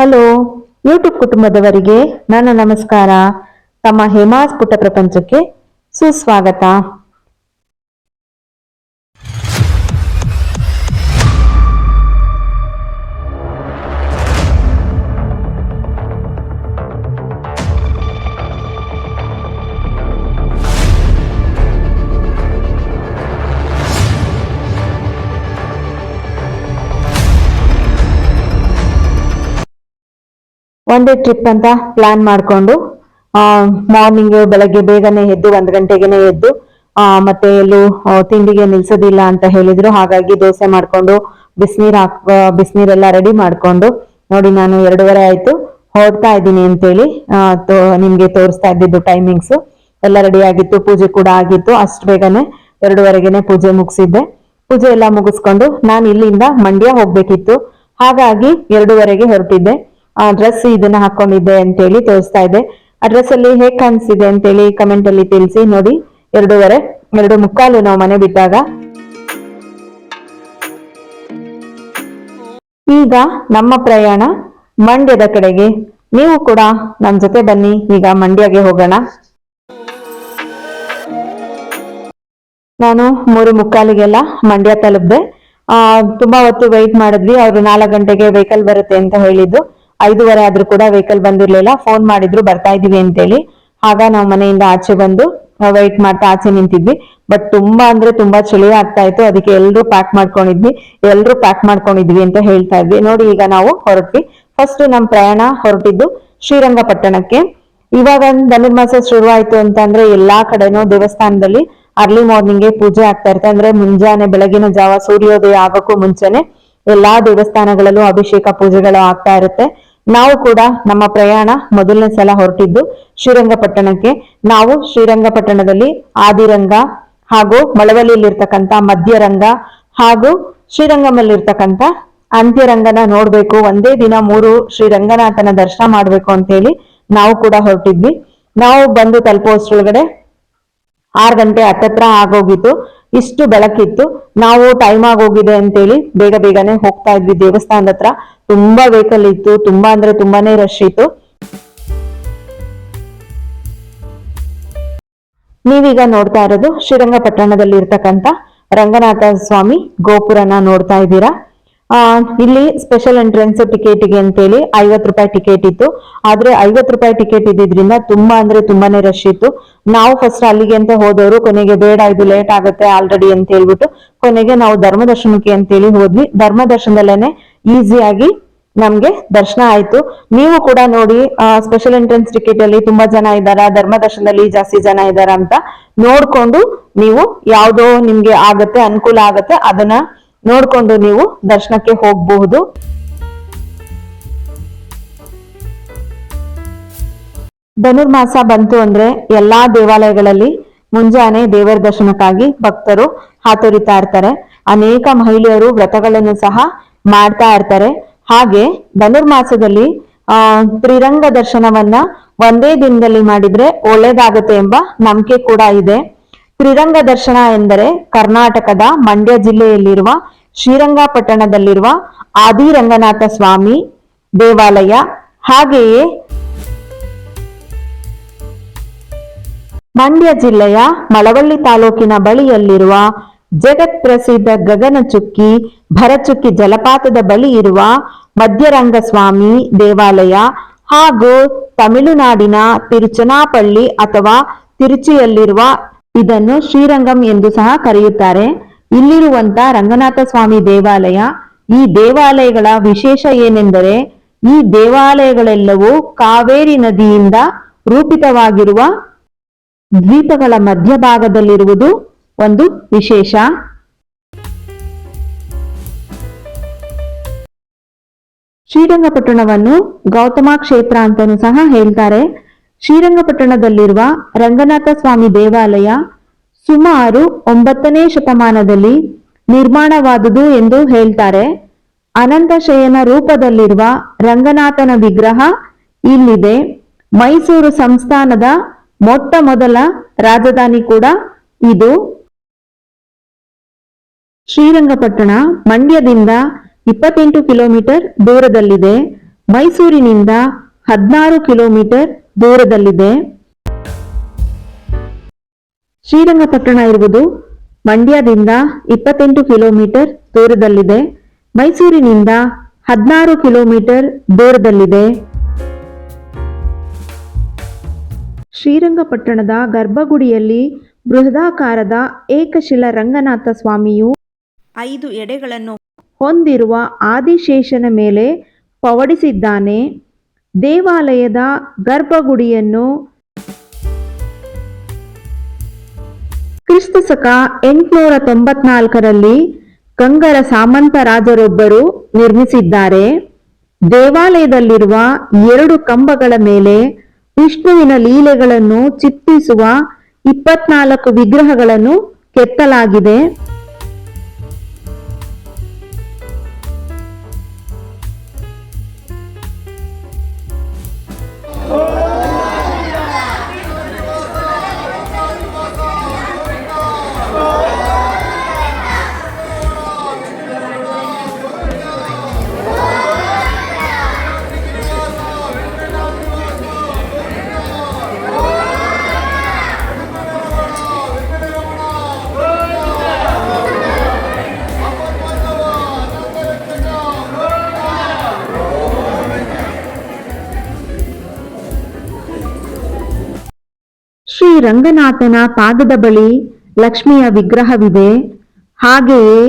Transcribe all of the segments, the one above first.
Hello YouTube ಕುಟುಂಬದವರಿಗೆ ನನ್ನ ನಮಸ್ಕಾರ. ತಮ್ಮ ಹೇಮಾಸ್ ಪುಟ ಪ್ರಪಂಚಕ್ಕೆ ಸುಸ್ವಾಗತ. ಡೇ ಟ್ರಿಪ್ ಅಂತ ಪ್ಲಾನ್ ಮಾಡ್ಕೊಂಡು ಮಾರ್ನಿಂಗ್ ಬೆಳಗ್ಗೆ ಬೇಗನೆ ಎದ್ದು ಒಂದ್ ಗಂಟೆಗೆನೆ ಎದ್ದು ಮತ್ತೆ ಎಲ್ಲೂ ತಿಂಡಿಗೆ ನಿಲ್ಸೋದಿಲ್ಲ ಅಂತ ಹೇಳಿದ್ರು. ಹಾಗಾಗಿ ದೋಸೆ ಮಾಡ್ಕೊಂಡು ಬಿಸಿನೀರ್ ಹಾಕ್ ಬಿಸಿನೀರೆಲ್ಲ ರೆಡಿ ಮಾಡ್ಕೊಂಡು, ನೋಡಿ ನಾನು ಎರಡೂವರೆ ಆಯ್ತು. ಹೊರಡ್ತಾ ಇದ್ದೀನಿ ಅಂತೇಳಿ ನಿಮ್ಗೆ ತೋರಿಸ್ತಾ ಇದ್ದಿದ್ದು ಟೈಮಿಂಗ್ಸ್ ಎಲ್ಲ ರೆಡಿ ಆಗಿತ್ತು, ಪೂಜೆ ಕೂಡ ಆಗಿತ್ತು. ಅಷ್ಟು ಬೇಗನೆ ಎರಡೂವರೆಗೆನೆ ಪೂಜೆ ಮುಗಿಸಿದ್ದೆ. ಪೂಜೆ ಎಲ್ಲ ಮುಗಿಸ್ಕೊಂಡು ನಾನು ಇಲ್ಲಿಂದ ಮಂಡ್ಯ ಹೋಗ್ಬೇಕಿತ್ತು. ಹಾಗಾಗಿ ಎರಡೂವರೆಗೆ ಹೊರಟಿದ್ದೆ. ಡ್ರೆಸ್ ಇದನ್ನ ಹಾಕೊಂಡಿದ್ದೆ ಅಂತೇಳಿ ತೋರಿಸ್ತಾ ಇದೆ. ಆ ಡ್ರೆಸ್ ಅಲ್ಲಿ ಹೇಗ್ ಕಾಣಿಸ್ತಿದೆ ಅಂತೇಳಿ ಕಮೆಂಟ್ ಅಲ್ಲಿ ತಿಳಿಸಿ, ನೋಡಿ. ಎರಡೂವರೆ, ಎರಡು ಮುಕ್ಕಾಲು ನಾವು ಮನೆ ಬಿಟ್ಟಾಗ. ಈಗ ನಮ್ಮ ಪ್ರಯಾಣ ಮಂಡ್ಯದ ಕಡೆಗೆ. ನೀವು ಕೂಡ ನಮ್ ಜೊತೆ ಬನ್ನಿ, ಈಗ ಮಂಡ್ಯಗೆ ಹೋಗೋಣ. ನಾನು ಮೂರು ಮುಕ್ಕಾಲಿಗೆಲ್ಲ ಮಂಡ್ಯ ತಲುಪಿದೆ. ಆ, ತುಂಬಾ ಹೊತ್ತು ವೆಯ್ಟ್ ಮಾಡಿದ್ವಿ. ಅವ್ರು ನಾಲ್ಕು ಗಂಟೆಗೆ ವೆಹಿಕಲ್ ಬರುತ್ತೆ ಅಂತ ಹೇಳಿದ್ದು. ಐದೂವರೆ ಆದ್ರೂ ಕೂಡ ವೆಹಿಕಲ್ ಬಂದಿರ್ಲಿಲ್ಲ. ಫೋನ್ ಮಾಡಿದ್ರು, ಬರ್ತಾ ಇದೀವಿ ಅಂತೇಳಿ. ಆಗ ನಾವು ಮನೆಯಿಂದ ಆಚೆ ಬಂದು ವೆಯ್ಟ್ ಮಾಡ್ತಾ ಆಚೆ ನಿಂತಿದ್ವಿ. ಬಟ್ ತುಂಬಾ ಅಂದ್ರೆ ತುಂಬಾ ಚಳಿ ಆಗ್ತಾ ಇತ್ತು. ಅದಕ್ಕೆ ಎಲ್ರು ಪ್ಯಾಕ್ ಮಾಡ್ಕೊಂಡಿದ್ವಿ. ಎಲ್ರು ಪ್ಯಾಕ್ ಮಾಡ್ಕೊಂಡಿದ್ವಿ ಅಂತ ಹೇಳ್ತಾ ಇದ್ವಿ. ನೋಡಿ, ಈಗ ನಾವು ಹೊರಟ್ವಿ. ಫಸ್ಟ್ ನಮ್ ಪ್ರಯಾಣ ಹೊರಟಿದ್ದು ಶ್ರೀರಂಗಪಟ್ಟಣಕ್ಕೆ. ಇವಾಗ ಧನುರ್ಮಾಸ ಶುರುವಾಯ್ತು ಅಂತ ಅಂದ್ರೆ ಎಲ್ಲಾ ಕಡೆನೂ ದೇವಸ್ಥಾನದಲ್ಲಿ ಅರ್ಲಿ ಮಾರ್ನಿಂಗ್ ಪೂಜೆ ಆಗ್ತಾ ಇರುತ್ತೆ. ಅಂದ್ರೆ ಮುಂಜಾನೆ ಬೆಳಗಿನ ಜಾವ ಸೂರ್ಯೋದಯ ಆಗಕ್ಕೂ ಮುಂಚೆನೆ ಎಲ್ಲಾ ದೇವಸ್ಥಾನಗಳಲ್ಲೂ ಅಭಿಷೇಕ ಪೂಜೆಗಳು ಆಗ್ತಾ ಇರುತ್ತೆ. ನಾವು ಕೂಡ ನಮ್ಮ ಪ್ರಯಾಣ ಮೊದಲನೇ ಸಲ ಹೊರಟಿದ್ದು ಶ್ರೀರಂಗಪಟ್ಟಣಕ್ಕೆ. ನಾವು ಶ್ರೀರಂಗಪಟ್ಟಣದಲ್ಲಿ ಆದಿರಂಗ ಹಾಗೂ ಮಳವಳ್ಳಿಯಲ್ಲಿರ್ತಕ್ಕಂಥ ಮಧ್ಯರಂಗ ಹಾಗೂ ಶ್ರೀರಂಗಮಲ್ಲಿರ್ತಕ್ಕಂಥ ಅಂತ್ಯರಂಗನ ನೋಡ್ಬೇಕು. ಒಂದೇ ದಿನ ಮೂರು ಶ್ರೀರಂಗನಾಥನ ದರ್ಶನ ಮಾಡ್ಬೇಕು ಅಂತೇಳಿ ನಾವು ಕೂಡ ಹೊರಟಿದ್ವಿ. ನಾವು ಬಂದು ತಲುಪೋಷ್ಟ್ರೊಳಗಡೆ ಆರು ಗಂಟೆ ಹತ್ತತ್ರ ಆಗೋಗಿತ್ತು. ಇಷ್ಟು ಬೆಳಕಿತ್ತು. ನಾವು ಟೈಮ್ ಆಗೋಗಿದೆ ಅಂತೇಳಿ ಬೇಗ ಬೇಗನೆ ಹೋಗ್ತಾ ಇದ್ವಿ. ದೇವಸ್ಥಾನದ ಹತ್ರ ತುಂಬಾ ವೆಹಿಕಲ್ ಇತ್ತು. ತುಂಬಾ ಅಂದ್ರೆ ತುಂಬಾನೇ ರಶ್ ಇತ್ತು. ನೀವೀಗ ನೋಡ್ತಾ ಇರೋದು ಶ್ರೀರಂಗಪಟ್ಟಣದಲ್ಲಿ ಇರ್ತಕ್ಕಂಥ ರಂಗನಾಥ ಸ್ವಾಮಿ ಗೋಪುರನ ನೋಡ್ತಾ ಇದ್ದೀರಾ. ಇಲ್ಲಿ ಸ್ಪೆಷಲ್ ಎಂಟ್ರೆನ್ಸ್ ಟಿಕೆಟ್ಗೆ ಅಂತೇಳಿ ಐವತ್ತು ರೂಪಾಯಿ ಟಿಕೆಟ್ ಇತ್ತು. ಆದ್ರೆ ಐವತ್ತು ರೂಪಾಯಿ ಟಿಕೆಟ್ ಇದ್ದಿದ್ರಿಂದ ತುಂಬಾ ಅಂದ್ರೆ ತುಂಬಾನೇ ರಶ್ ಇತ್ತು. ನಾವು ಫಸ್ಟ್ ಅಲ್ಲಿಗೆ ಅಂತ ಹೋದವರು ಕೊನೆಗೆ ಬೇಡ, ಇದು ಲೇಟ್ ಆಗುತ್ತೆ ಆಲ್ರೆಡಿ ಅಂತ ಹೇಳ್ಬಿಟ್ಟು ಕೊನೆಗೆ ನಾವು ಧರ್ಮ ದರ್ಶನಕ್ಕೆ ಅಂತೇಳಿ ಹೋದ್ವಿ. ಧರ್ಮ ದರ್ಶನದಲ್ಲೇನೆ ಈಸಿಯಾಗಿ ನಮ್ಗೆ ದರ್ಶನ ಆಯ್ತು. ನೀವು ಕೂಡ ನೋಡಿ ಸ್ಪೆಷಲ್ ಎಂಟ್ರೆನ್ಸ್ ಟಿಕೆಟ್ ಅಲ್ಲಿ ತುಂಬಾ ಜನ ಇದ್ದಾರಾ ಧರ್ಮ ದರ್ಶನದಲ್ಲಿ ಜಾಸ್ತಿ ಜನ ಇದ್ದಾರಾ ಅಂತ ನೋಡ್ಕೊಂಡು ನೀವು ಯಾವ್ದೋ ನಿಮ್ಗೆ ಆಗತ್ತೆ, ಅನುಕೂಲ ಆಗತ್ತೆ, ಅದನ್ನ ನೋಡ್ಕೊಂಡು ನೀವು ದರ್ಶನಕ್ಕೆ ಹೋಗಬಹುದು. ಧನುರ್ಮಾಸ ಬಂತು ಅಂದ್ರೆ ಎಲ್ಲಾ ದೇವಾಲಯಗಳಲ್ಲಿ ಮುಂಜಾನೆ ದೇವರ ದರ್ಶನಕ್ಕಾಗಿ ಭಕ್ತರು ಹಾತೊರಿತಾ ಇರ್ತಾರೆ. ಅನೇಕ ಮಹಿಳೆಯರು ವ್ರತಗಳನ್ನು ಸಹ ಮಾಡ್ತಾ ಇರ್ತಾರೆ. ಹಾಗೆ ಧನುರ್ಮಾಸದಲ್ಲಿ, ಆ, ತ್ರಿರಂಗ ದರ್ಶನವನ್ನ ಒಂದೇ ದಿನದಲ್ಲಿ ಮಾಡಿದ್ರೆ ಒಳ್ಳೇದಾಗುತ್ತೆ ಎಂಬ ನಂಬಿಕೆ ಕೂಡ ಇದೆ. ತ್ರಿರಂಗ ದರ್ಶನ ಎಂದರೆ ಕರ್ನಾಟಕದ ಮಂಡ್ಯ ಜಿಲ್ಲೆಯಲ್ಲಿರುವ ಶ್ರೀರಂಗಪಟ್ಟಣದಲ್ಲಿರುವ ಆದಿರಂಗನಾಥ ಸ್ವಾಮಿ ದೇವಾಲಯ. ಹಾಗೆಯೇ ಮಂಡ್ಯ ಜಿಲ್ಲೆಯ ಮಳವಳ್ಳಿ ತಾಲೂಕಿನ ಬಳಿಯಲ್ಲಿರುವ ಜಗತ್ ಪ್ರಸಿದ್ಧ ಗಗನಚುಕ್ಕಿ, ಭರಚುಕ್ಕಿ ಜಲಪಾತದ ಬಳಿ ಇರುವ ಮಧ್ಯರಂಗ ಸ್ವಾಮಿ ದೇವಾಲಯ ಹಾಗೂ ತಮಿಳುನಾಡಿನ ತಿರುಚನಾಪಳ್ಳಿ ಅಥವಾ ತಿರುಚಿಯಲ್ಲಿರುವ ಇದನ್ನು ಶ್ರೀರಂಗಂ ಎಂದು ಸಹ ಕರೆಯುತ್ತಾರೆ. ಇಲ್ಲಿರುವಂತ ರಂಗನಾಥ ಸ್ವಾಮಿ ದೇವಾಲಯ, ಈ ದೇವಾಲಯಗಳ ವಿಶೇಷ ಏನೆಂದರೆ, ಈ ದೇವಾಲಯಗಳೆಲ್ಲವೂ ಕಾವೇರಿ ನದಿಯಿಂದ ರೂಪಿತವಾಗಿರುವ ದ್ವೀಪಗಳ ಮಧ್ಯಭಾಗದಲ್ಲಿರುವುದು ಒಂದು ವಿಶೇಷ. ಶ್ರೀರಂಗಪಟ್ಟಣವನ್ನು ಗೌತಮ ಕ್ಷೇತ್ರ ಅಂತಲೂ ಸಹ ಹೇಳ್ತಾರೆ. ಶ್ರೀರಂಗಪಟ್ಟಣದಲ್ಲಿರುವ ರಂಗನಾಥ ಸ್ವಾಮಿ ದೇವಾಲಯ ಸುಮಾರು ಒಂಬತ್ತನೇ ಶತಮಾನದಲ್ಲಿ ನಿರ್ಮಾಣವಾದುದು ಎಂದು ಹೇಳ್ತಾರೆ. ಅನಂತ ಶಯನ ರೂಪದಲ್ಲಿರುವ ರಂಗನಾಥನ ವಿಗ್ರಹ ಇಲ್ಲಿದೆ. ಮೈಸೂರು ಸಂಸ್ಥಾನದ ಮೊಟ್ಟ ಮೊದಲ ರಾಜಧಾನಿ ಕೂಡ ಇದು. ಶ್ರೀರಂಗಪಟ್ಟಣ ಮಂಡ್ಯದಿಂದ ಇಪ್ಪತ್ತೆಂಟು ಕಿಲೋಮೀಟರ್ ದೂರದಲ್ಲಿದೆ. ಮೈಸೂರಿನಿಂದ ಹದಿನಾರು ಕಿಲೋಮೀಟರ್ ದೂರದಲ್ಲಿದೆ. ಶ್ರೀರಂಗಪಟ್ಟಣ ಇರುವುದು ಮಂಡ್ಯದಿಂದ ಇಪ್ಪತ್ತೆಂಟು ಕಿಲೋಮೀಟರ್ ದೂರದಲ್ಲಿದೆ. ಮೈಸೂರಿನಿಂದ ಹದಿನಾರು ಕಿಲೋಮೀಟರ್ ದೂರದಲ್ಲಿದೆ. ಶ್ರೀರಂಗಪಟ್ಟಣದ ಗರ್ಭಗುಡಿಯಲ್ಲಿ ಬೃಹದಾಕಾರದ ಏಕಶಿಲ ರಂಗನಾಥ ಸ್ವಾಮಿಯು ಐದು ಎಡೆಗಳನ್ನು ಹೊಂದಿರುವ ಆದಿಶೇಷನ ಮೇಲೆ ಪವಡಿಸಿದ್ದಾನೆ. ದೇವಾಲಯದ ಗರ್ಭಗುಡಿಯನ್ನು ಕ್ರಿಸ್ತ ಸಕ ಎಂಟುನೂರ ತೊಂಬತ್ನಾಲ್ಕರಲ್ಲಿ ಗಂಗರ ಸಾಮಂತ ರಾಜರೊಬ್ಬರು ನಿರ್ಮಿಸಿದ್ದಾರೆ. ದೇವಾಲಯದಲ್ಲಿರುವ ಎರಡು ಕಂಬಗಳ ಮೇಲೆ ವಿಷ್ಣುವಿನ ಲೀಲೆಗಳನ್ನು ಚಿತ್ರಿಸುವ ಇಪ್ಪತ್ನಾಲ್ಕು ವಿಗ್ರಹಗಳನ್ನು ಕೆತ್ತಲಾಗಿದೆ. ರಂಗನಾಥನ ಪಾದದ ಬಳಿ ಲಕ್ಷ್ಮಿಯ ವಿಗ್ರಹವಿದೆ. ಹಾಗೆಯೇ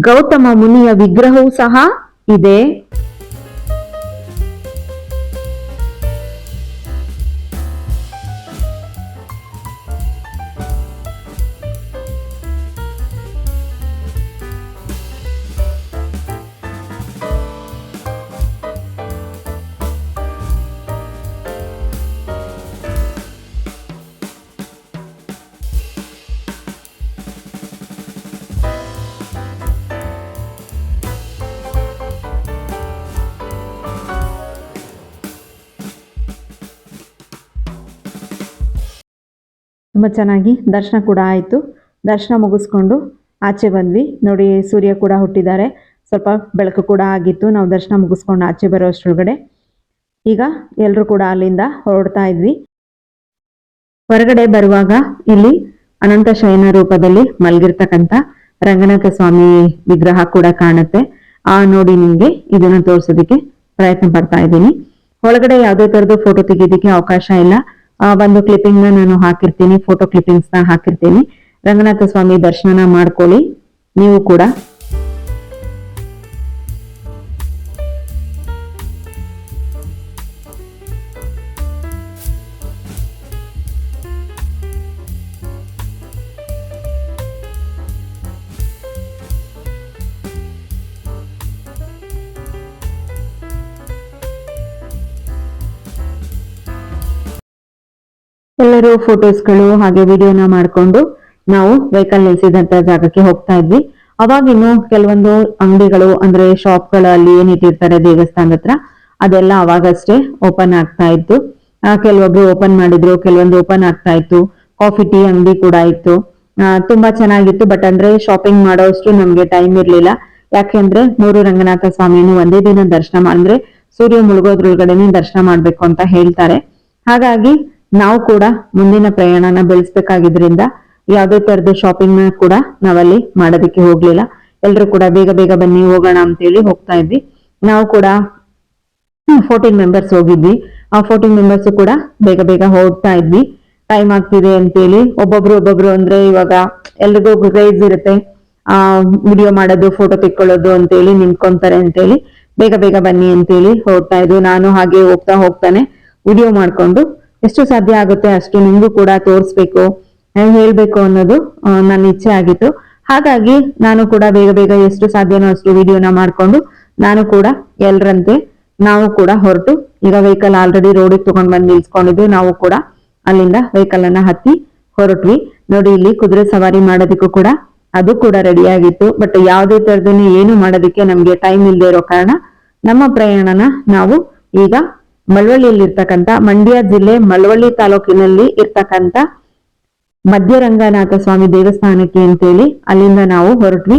ಗೌತಮ ಮುನಿಯ ವಿಗ್ರಹವೂ ಸಹ ಇದೆ. ತುಂಬ ಚೆನ್ನಾಗಿ ದರ್ಶನ ಕೂಡ ಆಯಿತು. ದರ್ಶನ ಮುಗಿಸ್ಕೊಂಡು ಆಚೆ ಬಂದ್ವಿ. ನೋಡಿ, ಸೂರ್ಯ ಕೂಡ ಹುಟ್ಟಿದ್ದಾರೆ. ಸ್ವಲ್ಪ ಬೆಳಕು ಕೂಡ ಆಗಿತ್ತು. ನಾವು ದರ್ಶನ ಮುಗಿಸ್ಕೊಂಡು ಆಚೆ ಬರೋ ಅಷ್ಟರೊಳಗಡೆ. ಈಗ ಎಲ್ಲರೂ ಕೂಡ ಅಲ್ಲಿಂದ ಹೊರಡ್ತಾ ಇದ್ವಿ. ಹೊರಗಡೆ ಬರುವಾಗ ಇಲ್ಲಿ ಅನಂತ ಶಯನ ರೂಪದಲ್ಲಿ ಮಲಗಿರ್ತಕ್ಕಂಥ ರಂಗನಾಥ ಸ್ವಾಮಿ ವಿಗ್ರಹ ಕೂಡ ಕಾಣುತ್ತೆ. ಆ ನೋಡಿ ನಿಮಗೆ ಇದನ್ನ ತೋರಿಸೋದಕ್ಕೆ ಪ್ರಯತ್ನ ಪಡ್ತಾ ಇದ್ದೀನಿ. ಒಳಗಡೆ ಯಾವುದೇ ತರದ್ದು ಫೋಟೋ ತೆಗೆಯೋದಕ್ಕೆ ಅವಕಾಶ ಇಲ್ಲ. ಒಂದು ಕ್ಲಿಪ್ಪಿಂಗ್ನ ನಾನು ಹಾಕಿರ್ತೀನಿ ಫೋಟೋ ಕ್ಲಿಪ್ಪಿಂಗ್ಸ್ನ ಹಾಕಿರ್ತೀನಿ. ರಂಗನಾಥ ಸ್ವಾಮಿ ದರ್ಶನ ಮಾಡ್ಕೊಳ್ಳಿ, ನೀವು ಕೂಡ. ಎಲ್ಲರೂ ಫೋಟೋಸ್ಗಳು ಹಾಗೆ ವಿಡಿಯೋನ ಮಾಡ್ಕೊಂಡು ನಾವು ವೆಹಿಕಲ್ ನಿಲ್ಸಿದಂತ ಜಾಗಕ್ಕೆ ಹೋಗ್ತಾ ಇದ್ವಿ. ಅವಾಗಿನ್ನು ಕೆಲವೊಂದು ಅಂಗಡಿಗಳು ಅಂದ್ರೆ ಶಾಪ್ಗಳಲ್ಲಿ ಏನ್ ಇಟ್ಟಿರ್ತಾರೆ ದೇವಸ್ಥಾನದ ಹತ್ರ, ಅದೆಲ್ಲ ಅವಾಗಷ್ಟೇ ಓಪನ್ ಆಗ್ತಾ ಇತ್ತು. ಕೆಲವೊಬ್ರು ಓಪನ್ ಮಾಡಿದ್ರು, ಕೆಲವೊಂದು ಓಪನ್ ಆಗ್ತಾ ಇತ್ತು. ಕಾಫಿ ಟೀ ಅಂಗಡಿ ಕೂಡ ಇತ್ತು. ತುಂಬಾ ಚೆನ್ನಾಗಿತ್ತು ಬಟ್ ಅಂದ್ರೆ ಶಾಪಿಂಗ್ ಮಾಡೋಷ್ಟು ನಮ್ಗೆ ಟೈಮ್ ಇರ್ಲಿಲ್ಲ. ಯಾಕೆಂದ್ರೆ ಮೂರು ರಂಗನಾಥ ಸ್ವಾಮಿಯನ್ನು ಒಂದೇ ದಿನ ದರ್ಶನ ಅಂದ್ರೆ ಸೂರ್ಯ ಮುಳುಗೋದ್ರೊಳಗಡೆನೆ ದರ್ಶನ ಮಾಡ್ಬೇಕು ಅಂತ ಹೇಳ್ತಾರೆ. ಹಾಗಾಗಿ ನಾವು ಕೂಡ ಮುಂದಿನ ಪ್ರಯಾಣನ ಬೆಳೆಸ್ಬೇಕಾಗಿದ್ರಿಂದ ಯಾವುದೇ ತರದ ಶಾಪಿಂಗ್ ಕೂಡ ನಾವಲ್ಲಿ ಮಾಡೋದಕ್ಕೆ ಹೋಗ್ಲಿಲ್ಲ. ಎಲ್ರು ಕೂಡ ಬೇಗ ಬೇಗ ಬನ್ನಿ, ಹೋಗೋಣ ಅಂತೇಳಿ ಹೋಗ್ತಾ ಇದ್ವಿ. ನಾವು ಕೂಡ ಫೋರ್ಟೀನ್ ಮೆಂಬರ್ಸ್ ಹೋಗಿದ್ವಿ. ಆ ಫೋರ್ಟೀನ್ ಮೆಂಬರ್ಸ್ ಕೂಡ ಬೇಗ ಬೇಗ ಹೋಗ್ತಾ ಇದ್ವಿ. ಟೈಮ್ ಆಗ್ತಿದೆ ಅಂತೇಳಿ ಒಬ್ಬೊಬ್ರು ಒಬ್ಬೊಬ್ರು ಅಂದ್ರೆ ಇವಾಗ ಎಲ್ರಿಗೂ ಕ್ರೇಜ್ ಇರುತ್ತೆ. ಆ ವಿಡಿಯೋ ಮಾಡೋದು ಫೋಟೋ ತೆಕ್ಕೊಳ್ಳೋದು ಅಂತೇಳಿ ನಿಂತ್ಕೊಂತಾರೆ ಅಂತೇಳಿ ಬೇಗ ಬೇಗ ಬನ್ನಿ ಅಂತೇಳಿ ಹೋಗ್ತಾ ಇದ್ವಿ. ನಾನು ಹಾಗೆ ಹೋಗ್ತಾ ಹೋಗ್ತಾನೆ ವಿಡಿಯೋ ಮಾಡ್ಕೊಂಡು ಎಷ್ಟು ಸಾಧ್ಯ ಆಗುತ್ತೆ ಅಷ್ಟು ನಿಮಗೂ ಕೂಡ ತೋರಿಸ್ಬೇಕು ಹೇಳ್ಬೇಕು ಅನ್ನೋದು ನನ್ನ ಇಚ್ಛೆ ಆಗಿತ್ತು. ಹಾಗಾಗಿ ನಾನು ಕೂಡ ಬೇಗ ಬೇಗ ಎಷ್ಟು ಸಾಧ್ಯನೋ ಅಷ್ಟು ವಿಡಿಯೋನ ಮಾಡ್ಕೊಂಡು ನಾನು ಕೂಡ ಎಲ್ರಂತೆ ನಾವು ಕೂಡ ಹೊರಟು, ಈಗ ವೆಹಿಕಲ್ ಆಲ್ರೆಡಿ ರೋಡಿಗೆ ತಗೊಂಡ್ ಬಂದು ನಿಲ್ಸ್ಕೊಂಡಿದ್ವಿ, ನಾವು ಕೂಡ ಅಲ್ಲಿಂದ ವೆಹಿಕಲ್ ಅನ್ನ ಹತ್ತಿ ಹೊರಟ್ವಿ. ನೋಡಿ, ಇಲ್ಲಿ ಕುದುರೆ ಸವಾರಿ ಮಾಡೋದಕ್ಕೂ ಕೂಡ ಅದು ಕೂಡ ರೆಡಿ ಆಗಿತ್ತು. ಬಟ್ ಯಾವುದೇ ತರದನ್ನು ಏನು ಮಾಡೋದಕ್ಕೆ ನಮ್ಗೆ ಟೈಮ್ ಇಲ್ಲದೆ ಇರೋ ಕಾರಣ ನಮ್ಮ ಪ್ರಯಾಣನ ನಾವು ಈಗ ಮಳವಳ್ಳಿಯಲ್ಲಿ ಇರ್ತಕ್ಕಂಥ ಮಂಡ್ಯ ಜಿಲ್ಲೆ ಮಳವಳ್ಳಿ ತಾಲೂಕಿನಲ್ಲಿ ಇರ್ತಕ್ಕಂಥ ಮಧ್ಯರಂಗನಾಥ ಸ್ವಾಮಿ ದೇವಸ್ಥಾನಕ್ಕೆ ಅಂತೇಳಿ ಅಲ್ಲಿಂದ ನಾವು ಹೊರಟ್ವಿ.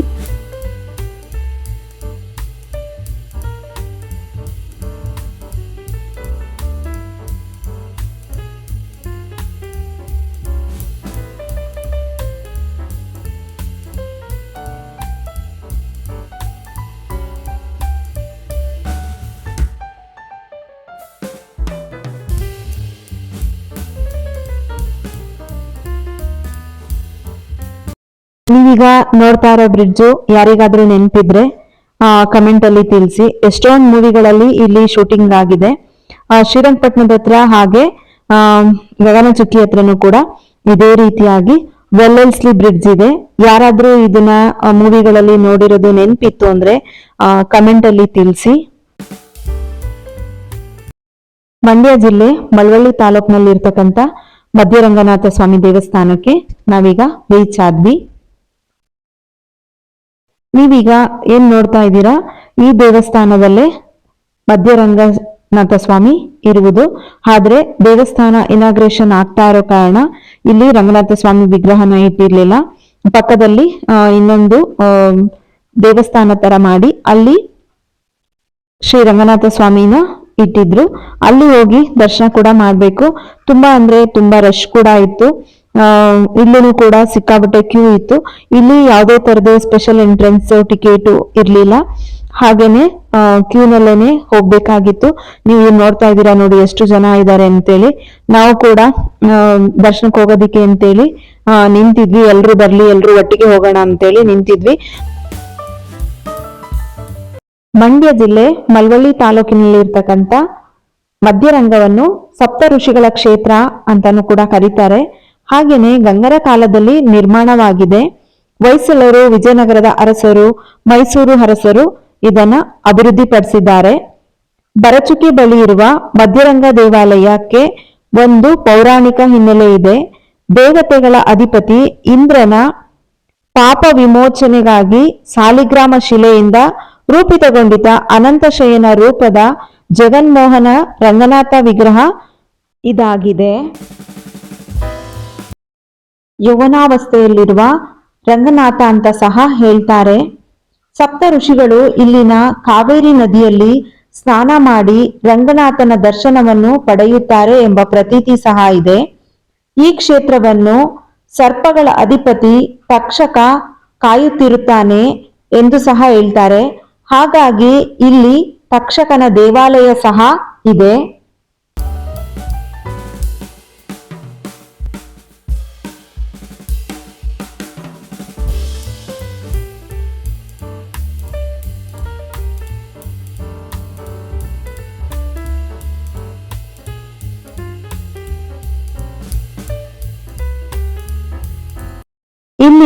ನೀವೀಗ ನೋಡ್ತಾ ಇರೋ ಬ್ರಿಡ್ಜು ಯಾರಿಗಾದ್ರೂ ನೆನಪಿದ್ರೆ ಕಮೆಂಟ್ ಅಲ್ಲಿ ತಿಳಿಸಿ. ಎಷ್ಟೊಂದು ಮೂವಿಗಳಲ್ಲಿ ಇಲ್ಲಿ ಶೂಟಿಂಗ್ ಆಗಿದೆ. ಶ್ರೀರಂಗಪಟ್ಟಣದ ಹತ್ರ ಹಾಗೆ ಗಗನಚುಕ್ಕಿ ಹತ್ರನೂ ಕೂಡ ಇದೇ ರೀತಿಯಾಗಿ ವೆಲ್ಲೆಲ್ಸ್ಲಿ ಬ್ರಿಡ್ಜ್ ಇದೆ. ಯಾರಾದ್ರೂ ಇದನ್ನ ಮೂವಿಗಳಲ್ಲಿ ನೋಡಿರೋದು ನೆನಪಿತ್ತು ಅಂದ್ರೆ ಕಮೆಂಟ್ ಅಲ್ಲಿ ತಿಳಿಸಿ. ಮಂಡ್ಯ ಜಿಲ್ಲೆ ಮಳವಳ್ಳಿ ತಾಲೂಕಿನಲ್ಲಿ ಇರ್ತಕ್ಕಂಥ ಮಧ್ಯರಂಗನಾಥ ಸ್ವಾಮಿ ದೇವಸ್ಥಾನಕ್ಕೆ ನಾವೀಗ ರೀಚ್ ಆದ್ವಿ ನೀವೀಗ ಏನ್ ನೋಡ್ತಾ ಇದ್ದೀರಾ? ಈ ದೇವಸ್ಥಾನದಲ್ಲೇ ಮಧ್ಯರಂಗನಾಥ ಸ್ವಾಮಿ ಇರುವುದು. ಆದ್ರೆ ದೇವಸ್ಥಾನ ಇನಾಗ್ರೇಷನ್ ಆಗ್ತಾ ಇರೋ ಕಾರಣ ಇಲ್ಲಿ ರಂಗನಾಥ ಸ್ವಾಮಿ ವಿಗ್ರಹನ ಇಟ್ಟಿರ್ಲಿಲ್ಲ. ಪಕ್ಕದಲ್ಲಿ ಇನ್ನೊಂದು ದೇವಸ್ಥಾನ ತರ ಮಾಡಿ ಅಲ್ಲಿ ಶ್ರೀ ರಂಗನಾಥ ಸ್ವಾಮಿನ ಇಟ್ಟಿದ್ರು. ಅಲ್ಲಿ ಹೋಗಿ ದರ್ಶನ ಕೂಡ ಮಾಡ್ಬೇಕು. ತುಂಬಾ ಅಂದ್ರೆ ತುಂಬಾ ರಶ್ ಕೂಡ ಇತ್ತು. ಇಲ್ಲೂ ಕೂಡ ಸಿಕ್ಕಾಬಟ್ಟೆ ಕ್ಯೂ ಇತ್ತು. ಇಲ್ಲಿ ಯಾವುದೇ ತರದ ಸ್ಪೆಷಲ್ ಎಂಟ್ರೆನ್ಸ್ ಟಿಕೆಟ್ ಇರ್ಲಿಲ್ಲ. ಹಾಗೇನೆ ಕ್ಯೂ ನಲ್ಲೇನೆ ಹೋಗ್ಬೇಕಾಗಿತ್ತು. ನೀವು ನೋಡ್ತಾ ಇದ್ದೀರಾ ನೋಡಿ ಎಷ್ಟು ಜನ ಇದ್ದಾರೆ ಅಂತೇಳಿ. ನಾವು ಕೂಡ ದರ್ಶನಕ್ಕೆ ಹೋಗೋದಿಕ್ಕೆ ಅಂತೇಳಿ ನಿಂತಿದ್ವಿ. ಎಲ್ರು ಬರ್ಲಿ, ಎಲ್ರು ಒಟ್ಟಿಗೆ ಹೋಗೋಣ ಅಂತೇಳಿ ನಿಂತಿದ್ವಿ. ಮಂಡ್ಯ ಜಿಲ್ಲೆ ಮಲ್ವಳ್ಳಿ ತಾಲೂಕಿನಲ್ಲಿ ಇರ್ತಕ್ಕಂಥ ಮಧ್ಯರಂಗವನ್ನು ಸಪ್ತ ಋಷಿಗಳ ಕ್ಷೇತ್ರ ಅಂತಾನೂ ಕೂಡ ಕರೀತಾರೆ. ಹಾಗೇನೆ ಗಂಗರ ಕಾಲದಲ್ಲಿ ನಿರ್ಮಾಣವಾಗಿದೆ. ಹೊಯ್ಸಳರು, ವಿಜಯನಗರದ ಅರಸರು, ಮೈಸೂರು ಅರಸರು ಇದನ್ನ ಅಭಿವೃದ್ಧಿಪಡಿಸಿದ್ದಾರೆ. ಬರಚುಕಿ ಬಳಿ ಇರುವ ಮಧ್ಯರಂಗ ದೇವಾಲಯಕ್ಕೆ ಒಂದು ಪೌರಾಣಿಕ ಹಿನ್ನೆಲೆ ಇದೆ. ದೇವತೆಗಳ ಅಧಿಪತಿ ಇಂದ್ರನ ಪಾಪ ವಿಮೋಚನೆಗಾಗಿ ಸಾಲಿಗ್ರಾಮ ಶಿಲೆಯಿಂದ ರೂಪಿತಗೊಂಡಿದ್ದ ಅನಂತಶಯನ ರೂಪದ ಜಗನ್ಮೋಹನ ರಂಗನಾಥ ವಿಗ್ರಹ ಇದಾಗಿದೆ. ಯೌವನಾವಸ್ಥೆಯಲ್ಲಿರುವ ರಂಗನಾಥ ಅಂತ ಸಹ ಹೇಳ್ತಾರೆ. ಸಪ್ತ ಋಷಿಗಳು ಇಲ್ಲಿನ ಕಾವೇರಿ ನದಿಯಲ್ಲಿ ಸ್ನಾನ ಮಾಡಿ ರಂಗನಾಥನ ದರ್ಶನವನ್ನು ಪಡೆಯುತ್ತಾರೆ ಎಂಬ ಪ್ರತೀತಿ ಸಹ ಇದೆ. ಈ ಕ್ಷೇತ್ರವನ್ನು ಸರ್ಪಗಳ ಅಧಿಪತಿ ತಕ್ಷಕ ಕಾಯುತ್ತಿರುತ್ತಾನೆ ಎಂದು ಸಹ ಹೇಳ್ತಾರೆ. ಹಾಗಾಗಿ ಇಲ್ಲಿ ತಕ್ಷಕನ ದೇವಾಲಯ ಸಹ ಇದೆ.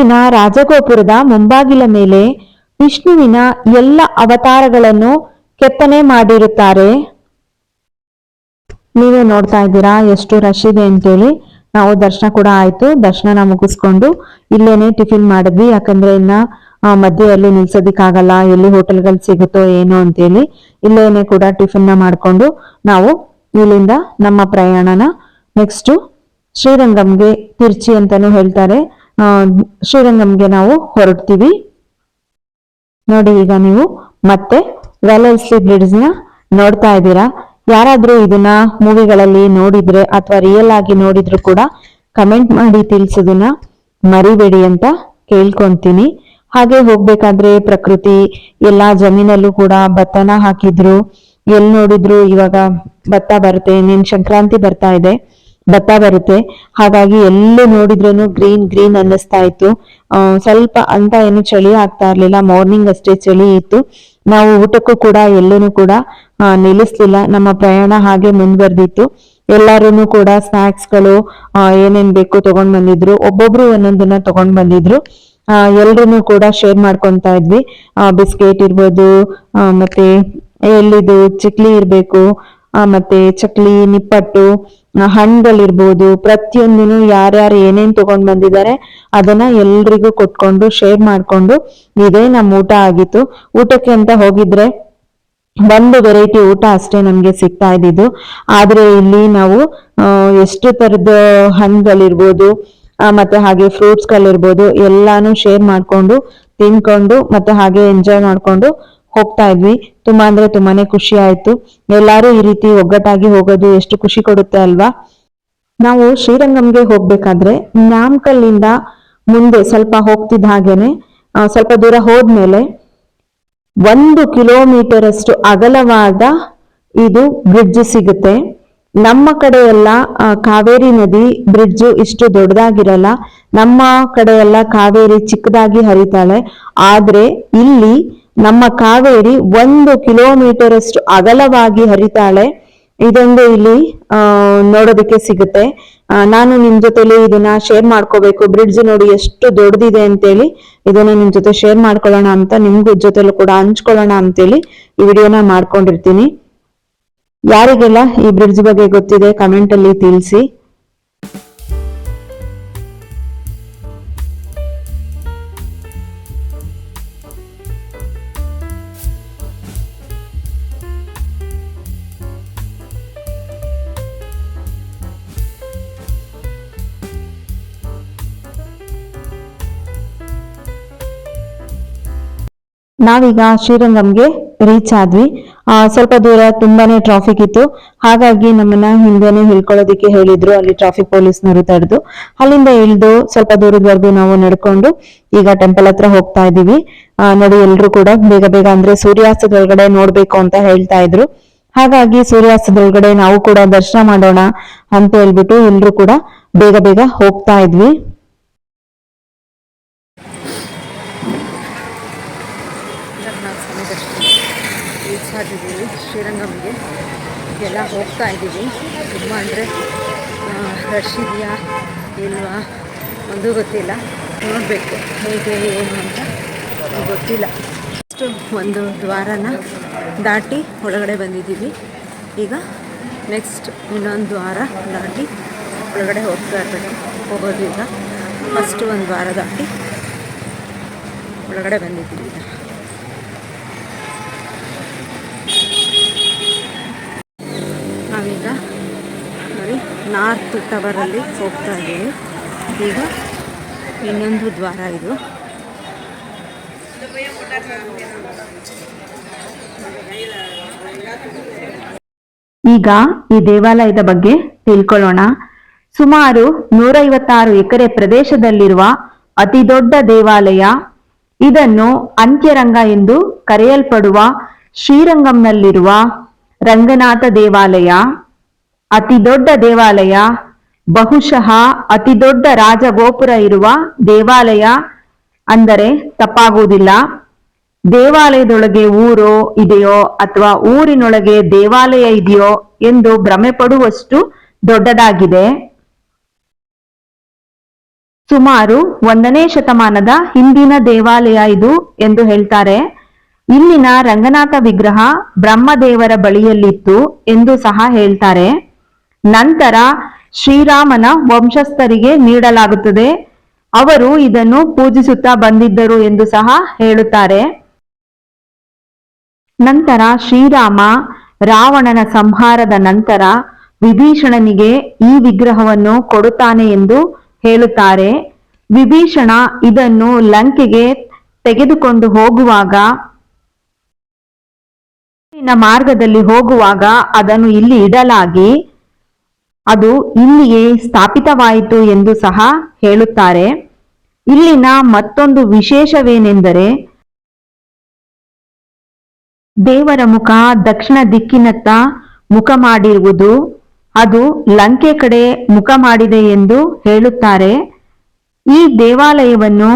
ಇಲ್ಲಿನ ರಾಜಗೋಪುರದ ಮುಂಬಾಗಿಲ ಮೇಲೆ ವಿಷ್ಣುವಿನ ಎಲ್ಲ ಅವತಾರಗಳನ್ನು ಕೆತ್ತನೆ ಮಾಡಿರುತ್ತಾರೆ. ನೀವೇ ನೋಡ್ತಾ ಇದ್ದೀರಾ ಎಷ್ಟು ರಶ್ ಇದೆ ಅಂತೇಳಿ. ನಾವು ದರ್ಶನ ಕೂಡ ಆಯ್ತು. ದರ್ಶನನ ಮುಗಿಸ್ಕೊಂಡು ಇಲ್ಲೇನೆ ಟಿಫಿನ್ ಮಾಡಿದ್ವಿ. ಯಾಕಂದ್ರೆ ಇನ್ನ ಮಧ್ಯೆಯಲ್ಲಿ ನಿಲ್ಸೋದಿಕ್ಕಾಗಲ್ಲ. ಎಲ್ಲಿ ಹೋಟೆಲ್ಗಳು ಸಿಗುತ್ತೋ ಏನೋ ಅಂತೇಳಿ ಇಲ್ಲೇನೆ ಕೂಡ ಟಿಫಿನ್ನ ಮಾಡ್ಕೊಂಡು ನಾವು ಇಲ್ಲಿಂದ ನಮ್ಮ ಪ್ರಯಾಣನ ನೆಕ್ಸ್ಟ್ ಶ್ರೀರಂಗಂಗೆ ತಿರ್ಚಿ ಅಂತಾನೆ ಹೇಳ್ತಾರೆ. ಶ್ರೀರಂಗಂಗೆ ನಾವು ಹೊರಡ್ತೀವಿ. ನೋಡಿ ಈಗ ನೀವು ಮತ್ತೆ ವೆಲ್ಎಲ್ಸಿ ಬ್ರಿಡ್ಜ್ನ ನೋಡ್ತಾ ಇದ್ದೀರಾ? ಯಾರಾದ್ರೂ ಇದನ್ನ ಮೂವಿಗಳಲ್ಲಿ ನೋಡಿದ್ರೆ ಅಥವಾ ರಿಯಲ್ ಆಗಿ ನೋಡಿದ್ರು ಕೂಡ ಕಮೆಂಟ್ ಮಾಡಿ ತಿಳಿಸೋದನ್ನ ಮರಿಬೇಡಿ ಅಂತ ಕೇಳ್ಕೊಂತೀನಿ. ಹಾಗೆ ಹೋಗ್ಬೇಕಾದ್ರೆ ಪ್ರಕೃತಿ ಎಲ್ಲಾ ಜಮೀನಲ್ಲೂ ಕೂಡ ಭತ್ತನ ಹಾಕಿದ್ರು. ಎಲ್ ನೋಡಿದ್ರು ಇವಾಗ ಭತ್ತ ಬರುತ್ತೆ ಇನ್ನೇನ್ ಸಂಕ್ರಾಂತಿ ಬರ್ತಾ ಇದೆ. ಭತ್ತ ಬರುತ್ತೆ. ಹಾಗಾಗಿ ಎಲ್ಲೂ ನೋಡಿದ್ರು ಗ್ರೀನ್ ಗ್ರೀನ್ ಅನ್ನಿಸ್ತಾ ಇತ್ತು. ಸ್ವಲ್ಪ ಅಂತ ಏನು ಚಳಿ ಆಗ್ತಾ ಇರ್ಲಿಲ್ಲ. ಮಾರ್ನಿಂಗ್ ಅಷ್ಟೇ ಚಳಿ ಇತ್ತು. ನಾವು ಊಟಕ್ಕೂ ಕೂಡ ಎಲ್ಲೂ ಕೂಡ ಆ, ನಿಲ್ಲಿಸ್ಲಿಲ್ಲ. ನಮ್ಮ ಪ್ರಯಾಣ ಹಾಗೆ ಮುಂದುವರೆದಿತ್ತು. ಎಲ್ಲಾರು ಕೂಡ ಸ್ನಾಕ್ಸ್ಗಳು ಏನೇನ್ ಬೇಕು ತಗೊಂಡ್ ಬಂದಿದ್ರು. ಒಬ್ಬೊಬ್ರು ಒಂದೊಂದನ್ನ ತಗೊಂಡ್ ಬಂದಿದ್ರು. ಎಲ್ರು ಕೂಡ ಶೇರ್ ಮಾಡ್ಕೊಂತಾ ಇದ್ವಿ. ಬಿಸ್ಕೆಟ್ ಇರ್ಬೋದು ಆ, ಮತ್ತೆ ಎಲ್ಲಿದು ಚಿಕ್ಲಿ ಇರ್ಬೇಕು ಆ, ಮತ್ತೆ ಚಕ್ಲಿ ನಿಪ್ಪಟ್ಟು ಆ, ಹಣ್ಗಳಿರ್ಬೋದು ಪ್ರತಿಯೊಂದನ್ನು ಯಾರ್ಯಾರು ಏನೇನ್ ತಗೊಂಡ್ ಬಂದಿದ್ದಾರೆ ಅದನ್ನ ಎಲ್ರಿಗೂ ಕೊಟ್ಕೊಂಡು ಶೇರ್ ಮಾಡ್ಕೊಂಡು ಇದೇ ನಮ್ಮ ಊಟ ಆಗಿತ್ತು. ಊಟಕ್ಕೆ ಅಂತ ಹೋಗಿದ್ರೆ ಒಂದು ವೆರೈಟಿ ಊಟ ಅಷ್ಟೇ ನಮ್ಗೆ ಸಿಗ್ತಾ ಇದ್ದಿದ್ದು. ಆದ್ರೆ ಇಲ್ಲಿ ನಾವು ಎಷ್ಟು ತರದ ಹಣ್ಣುಗಳಿರ್ಬೋದು ಮತ್ತೆ ಹಾಗೆ ಫ್ರೂಟ್ಸ್ ಗಳಿರ್ಬೋದು ಎಲ್ಲಾನು ಶೇರ್ ಮಾಡ್ಕೊಂಡು ತಿನ್ಕೊಂಡು ಮತ್ತೆ ಹಾಗೆ ಎಂಜಾಯ್ ಮಾಡ್ಕೊಂಡು ಹೋಗ್ತಾ ಇದ್ವಿ. ತುಂಬಾ ಅಂದ್ರೆ ತುಂಬಾನೇ ಖುಷಿ ಆಯ್ತು. ಎಲ್ಲಾರು ಈ ರೀತಿ ಒಗ್ಗಟ್ಟಾಗಿ ಹೋಗೋದು ಎಷ್ಟು ಖುಷಿ ಕೊಡುತ್ತೆ ಅಲ್ವಾ? ನಾವು ಶ್ರೀರಂಗಂಗೆ ಹೋಗ್ಬೇಕಾದ್ರೆ ನ್ಯಾಮ್ಕಲ್ಲಿಂದ ಮುಂದೆ ಸ್ವಲ್ಪ ಹೋಗ್ತಿದ್ದ ಹಾಗೇನೆ ಸ್ವಲ್ಪ ದೂರ ಹೋದ್ಮೇಲೆ ಒಂದು ಕಿಲೋಮೀಟರ್ ಅಷ್ಟು ಅಗಲವಾದ ಇದು ಬ್ರಿಡ್ಜ್ ಸಿಗುತ್ತೆ. ನಮ್ಮ ಕಡೆ ಎಲ್ಲ ಕಾವೇರಿ ನದಿ ಬ್ರಿಡ್ಜ್ ಇಷ್ಟು ದೊಡ್ಡದಾಗಿರಲ್ಲ, ನಮ್ಮ ಕಡೆ ಎಲ್ಲ ಕಾವೇರಿ ಚಿಕ್ಕದಾಗಿ ಹರಿತಾಳೆ. ಆದ್ರೆ ಇಲ್ಲಿ ನಮ್ಮ ಕಾವೇರಿ ಒಂದು ಕಿಲೋಮೀಟರ್ ಅಷ್ಟು ಅಗಲವಾಗಿ ಹರಿತಾಳೆ. ಇದೊಂದು ಇಲ್ಲಿ, ಆ, ನೋಡೋದಕ್ಕೆ ಸಿಗುತ್ತೆ. ನಾನು ನಿಮ್ ಜೊತೆಲಿ ಇದನ್ನ ಶೇರ್ ಮಾಡ್ಕೋಬೇಕು. ಬ್ರಿಡ್ಜ್ ನೋಡಿ ಎಷ್ಟು ದೊಡ್ಡದಿದೆ ಅಂತೇಳಿ ಇದನ್ನ ನಿಮ್ ಜೊತೆ ಶೇರ್ ಮಾಡ್ಕೊಳ್ಳೋಣ ಅಂತ, ನಿಮ್ಗೂ ಜೊತೆಲೂ ಕೂಡ ಹಂಚ್ಕೊಳ್ಳೋಣ ಅಂತೇಳಿ ಈ ವಿಡಿಯೋನ ಮಾಡ್ಕೊಂಡಿರ್ತೀನಿ. ಯಾರಿಗೆಲ್ಲ ಈ ಬ್ರಿಡ್ಜ್ ಬಗ್ಗೆ ಗೊತ್ತಿದೆ ಕಮೆಂಟ್ ಅಲ್ಲಿ ತಿಳಿಸಿ. ನಾವೀಗ ಶ್ರೀರಂಗಂಗೆ ರೀಚ್ ಆದ್ವಿ. ಆ, ಸ್ವಲ್ಪ ದೂರ ತುಂಬಾನೇ ಟ್ರಾಫಿಕ್ ಇತ್ತು. ಹಾಗಾಗಿ ನಮ್ಮನ್ನ ಹಿಂದೆನೆ ಹೇಳ್ಕೊಳ್ಳೋದಿಕ್ಕೆ ಹೇಳಿದ್ರು. ಅಲ್ಲಿ ಟ್ರಾಫಿಕ್ ಪೊಲೀಸ್ನವರು ತಡೆದು. ಅಲ್ಲಿಂದ ಇಳಿದು ಸ್ವಲ್ಪ ದೂರದವರೆಗೂ ನಾವು ನಡ್ಕೊಂಡು ಈಗ ಟೆಂಪಲ್ ಹತ್ರ ಹೋಗ್ತಾ ಇದೀವಿ ನೋಡಿ ಎಲ್ರು ಕೂಡ ಬೇಗ ಬೇಗ ಅಂದ್ರೆ ಸೂರ್ಯಾಸ್ತದೊಳಗಡೆ ನೋಡ್ಬೇಕು ಅಂತ ಹೇಳ್ತಾ ಇದ್ರು. ಹಾಗಾಗಿ ಸೂರ್ಯಾಸ್ತದೊಳಗಡೆ ನಾವು ಕೂಡ ದರ್ಶನ ಮಾಡೋಣ ಅಂತ ಹೇಳ್ಬಿಟ್ಟು ಎಲ್ರು ಕೂಡ ಬೇಗ ಬೇಗ ಹೋಗ್ತಾ ಇದ್ವಿ ಜಗನ್ನಾಥ ಸ್ವಾಮಿ ದರ್ಶನ ರೀಚ್ ಆಗಿದ್ದೀವಿ ಶ್ರೀರಂಗಂಗೆ ಎಲ್ಲ ಹೋಗ್ತಾ ಇದ್ದೀವಿ. ತುಂಬ ಅಂದರೆ ರಶ್ ಇದೆಯಾ, ಇಲ್ವಾ? ಒಂದು ಗೊತ್ತಿಲ್ಲ. ನೋಡಬೇಕು, ಹೇಗೆ, ಏನು ಅಂತ. ಗೊತ್ತಿಲ್ಲ. ಫಸ್ಟು ಒಂದು ದ್ವಾರನ ದಾಟಿ ಒಳಗಡೆ ಬಂದಿದ್ದೀವಿ. ಈಗ ನೆಕ್ಸ್ಟ್ ಇನ್ನೊಂದು ದ್ವಾರ ದಾಟಿ ಒಳಗಡೆ ಹೋಗ್ತಾ ಇರ್ಬೇಕು. ಹೋಗೋದು ಈಗ. ಫಸ್ಟು ಒಂದು ದ್ವಾರ ದಾಟಿ ಒಳಗಡೆ ಬಂದಿದ್ದೀವಿ ಈಗ ನಾವೀಗ ನೋಡಿ ನಾರ್ತ್ ಟವರಲ್ಲಿ ಹೋಗ್ತಾ ಇದ್ದೀವಿ ಈಗ ಇನ್ನೊಂದು ದ್ವಾರ ಇದು. ಈಗ ಈ ದೇವಾಲಯದ ಬಗ್ಗೆ ತಿಳ್ಕೊಳ್ಳೋಣ. ಸುಮಾರು ನೂರೈವತ್ತಾರು ಎಕರೆ ಪ್ರದೇಶದಲ್ಲಿರುವ ಅತಿ ದೊಡ್ಡ ದೇವಾಲಯ. ಇದನ್ನು ಅಂತ್ಯರಂಗ ಎಂದು ಕರೆಯಲ್ಪಡುವ ಶ್ರೀರಂಗಂನಲ್ಲಿರುವ ರಂಗನಾಥ ದೇವಾಲಯ. ಅತಿ ದೊಡ್ಡ ದೇವಾಲಯ, ಬಹುಶಃ ಅತಿ ದೊಡ್ಡ ರಾಜಗೋಪುರ ಇರುವ ದೇವಾಲಯ ಅಂದರೆ ತಪ್ಪಾಗುವುದಿಲ್ಲ. ದೇವಾಲಯದೊಳಗೆ ಊರೋ ಇದೆಯೋ ಅಥವಾ ಊರಿನೊಳಗೆ ದೇವಾಲಯ ಇದೆಯೋ ಎಂದು ಭ್ರಮೆ ಪಡುವಷ್ಟು ದೊಡ್ಡದಾಗಿದೆ. ಸುಮಾರು ಒಂದನೇ ಶತಮಾನದ ಹಿಂದಿನ ದೇವಾಲಯ ಇದು ಎಂದು ಹೇಳ್ತಾರೆ. ಇಲ್ಲಿನ ರಂಗನಾಥ ವಿಗ್ರಹ ಬ್ರಹ್ಮದೇವರ ಬಳಿಯಲ್ಲಿತ್ತು ಎಂದು ಸಹ ಹೇಳ್ತಾರೆ. ನಂತರ ಶ್ರೀರಾಮನ ವಂಶಸ್ಥರಿಗೆ ನೀಡಲಾಗುತ್ತದೆ. ಅವರು ಇದನ್ನು ಪೂಜಿಸುತ್ತಾ ಬಂದಿದ್ದರು ಎಂದು ಸಹ ಹೇಳುತ್ತಾರೆ. ನಂತರ ಶ್ರೀರಾಮ ರಾವಣನ ಸಂಹಾರದ ನಂತರ ವಿಭೀಷಣನಿಗೆ ಈ ವಿಗ್ರಹವನ್ನು ಕೊಡುತ್ತಾನೆ ಎಂದು ಹೇಳುತ್ತಾರೆ. ವಿಭೀಷಣ ಇದನ್ನು ಲಂಕೆಗೆ ತೆಗೆದುಕೊಂಡು ಹೋಗುವಾಗ ಮಾರ್ಗದಲ್ಲಿ ಹೋಗುವಾಗ ಅದನ್ನು ಇಲ್ಲಿ ಇಡಲಾಗಿ ಅದು ಇಲ್ಲಿಯೇ ಸ್ಥಾಪಿತವಾಯಿತು ಎಂದು ಸಹ ಹೇಳುತ್ತಾರೆ. ಇಲ್ಲಿನ ಮತ್ತೊಂದು ವಿಶೇಷವೇನೆಂದರೆ, ದೇವರ ಮುಖ ದಕ್ಷಿಣ ದಿಕ್ಕಿನತ್ತ ಮುಖ ಮಾಡಿರುವುದು, ಅದು ಲಂಕೆ ಕಡೆ ಮುಖ ಮಾಡಿದೆ ಎಂದು ಹೇಳುತ್ತಾರೆ. ಈ ದೇವಾಲಯವನ್ನು